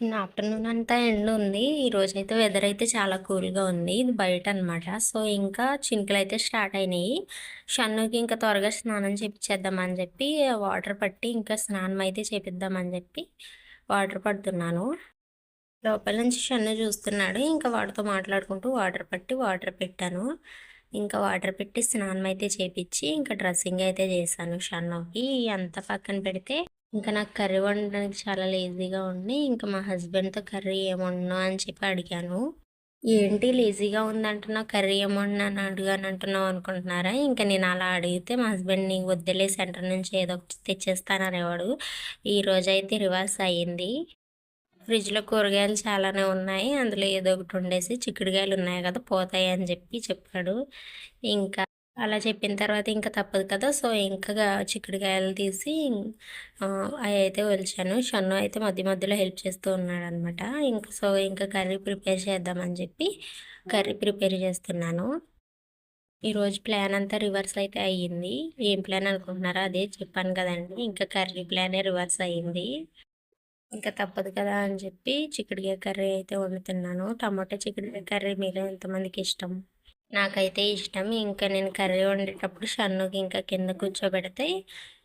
Afternoon అంతా end ఉంది. ఈరోజు అయితే వెదర్ అయితే చాలా కూల్‌గా ఉంది. ఇది బయట అనమాట. సో, ఇంకా చినుకులైతే స్టార్ట్ అయినాయి. షన్నుకి ఇంకా త్వరగా స్నానం చేపించేద్దామని చెప్పి వాటర్ పట్టి ఇంకా స్నానం అయితే చేపిద్దామని చెప్పి వాటర్ పడుతున్నాను. లోపల నుంచి షన్ను చూస్తున్నాడు. ఇంకా వాడితో మాట్లాడుకుంటూ వాటర్ పట్టి వాటర్ పెట్టాను. ఇంకా వాటర్ పెట్టి స్నానం అయితే చేపించి ఇంకా డ్రెస్సింగ్ అయితే చేశాను షన్నుకి. అంతా పక్కన పెడితే ఇంకా నాకు కర్రీ వండడానికి చాలా లేజీగా ఉంది ఇంకా మా హస్బెండ్‌తో కర్రీ ఏమన్నా అని చెప్పి అడిగాను. ఏంటి లేజీగా ఉందంటున్నావు కర్రీ ఏం అడిగాను అంటున్నావు అనుకుంటున్నారా? ఇంక నేను అలా అడిగితే మా హస్బెండ్ వద్దులే సెంటర్ నుంచి ఏదో ఒకటి తెచ్చేస్తాననేవాడు. అయితే రివర్స్ అయ్యింది. ఫ్రిడ్జ్‌లో కూరగాయలు చాలానే ఉన్నాయి. అందులో ఏదో ఒకటి ఉండేసి చిక్కుడుగాయలు ఉన్నాయి కదా! పోతాయి అని చెప్పి చెప్పాడు. ఇంకా అలా చెప్పిన తర్వాత ఇంకా తప్పదు కదా! సో, ఇంకా చిక్కుడుకాయలు తీసి అవి అయితే ఒలిచాను. షన్ను అయితే మధ్య మధ్యలో హెల్ప్ చేస్తూ ఉన్నాడనమాట. ఇంకా సో, ఇంకా కర్రీ ప్రిపేర్ చేద్దామని చెప్పి కర్రీ ప్రిపేర్ చేస్తున్నాను. ఈరోజు ప్లాన్ అంతా రివర్స్ అయితే అయ్యింది. ఏం ప్లాన్ అనుకుంటున్నారా? అదే చెప్పాను కదండి ఇంకా కర్రీ ప్లానే రివర్స్ అయ్యింది. ఇంకా తప్పదు కదా అని చెప్పి చిక్కుడుకాయ కర్రీ అయితే వండుతున్నాను. టమాటా చిక్కుడుకాయ కర్రీ మీరు ఎంతమందికి ఇష్టం? నాకైతే ఇష్టం. ఇంకా నేను కర్రీ వండేటప్పుడు షన్నుకి ఇంకా కింద కూర్చోబెడితే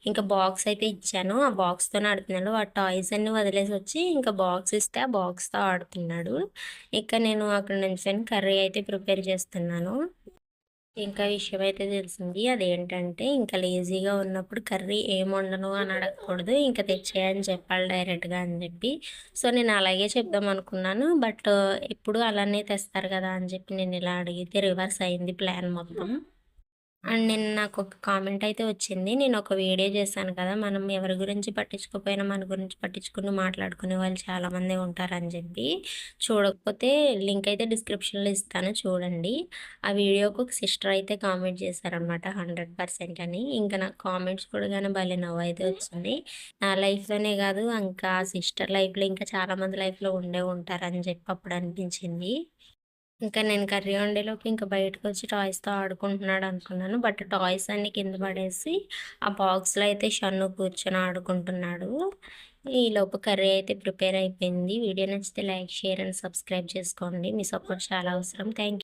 ఇంకా బాక్స్ అయితే ఇచ్చాను. ఆ బాక్స్‌తోనే ఆడుతున్నాడు. ఆ టాయ్స్ వదిలేసి వచ్చి ఇంకా బాక్స్ ఇస్తే ఆ బాక్స్‌తో ఆడుతున్నాడు. ఇక నేను అక్కడ నుంచి కర్రీ అయితే ప్రిపేర్ చేస్తున్నాను. ఇంకా విషయం అయితే తెలిసింది. అదేంటంటే ఇంకా లేజీగా ఉన్నప్పుడు కర్రీ ఏం వండను అని అడగకూడదు. ఇంకా తెచ్చేయని చెప్పాలి డైరెక్ట్‌గా అని చెప్పి. సో, నేను అలాగే చెప్దామనుకున్నాను. బట్ ఎప్పుడు అలానే తెస్తారు కదా! అని చెప్పి నేను ఇలా అడిగితే రివర్స్ అయింది ప్లాన్ మొత్తం. అండ్ నిన్న ఒక కామెంట్ అయితే వచ్చింది. నేను ఒక వీడియో చేశాను కదా! మనం ఎవరి గురించి పట్టించుకోకపోయినా మన గురించి పట్టించుకుని మాట్లాడుకునే వాళ్ళు చాలామందే ఉంటారని చెప్పి. చూడకపోతే లింక్ అయితే డిస్క్రిప్షన్‌లో ఇస్తాను చూడండి. ఆ వీడియోకు ఒక సిస్టర్ అయితే కామెంట్ చేశారనమాట 100% అని. ఇంకా నాకు కామెంట్స్ కూడా కానీ భలే నవ్వయితే వచ్చింది. నా లైఫ్‌లోనే కాదు ఇంకా సిస్టర్ లైఫ్‌లో ఇంకా చాలామంది లైఫ్‌లో ఉండే ఉంటారని చెప్పి అప్పుడు అనిపించింది. ఇంకా నేను కర్రీ వండేలోపు ఇంకా బయటకొచ్చి టాయ్స్‌తో ఆడుకుంటున్నాడు అనుకున్నాను. బట్ టాయ్స్ అన్ని కింద పడేసి ఆ బాక్స్‌లో అయితే షన్ను కూర్చొని ఆడుకుంటున్నాడు. ఈలోపు కర్రీ అయితే ప్రిపేర్ అయిపోయింది. వీడియో నచ్చితే లైక్, షేర్ అండ్ సబ్స్క్రైబ్ చేసుకోండి. మీ సపోర్ట్ చాలా అవసరం. థ్యాంక్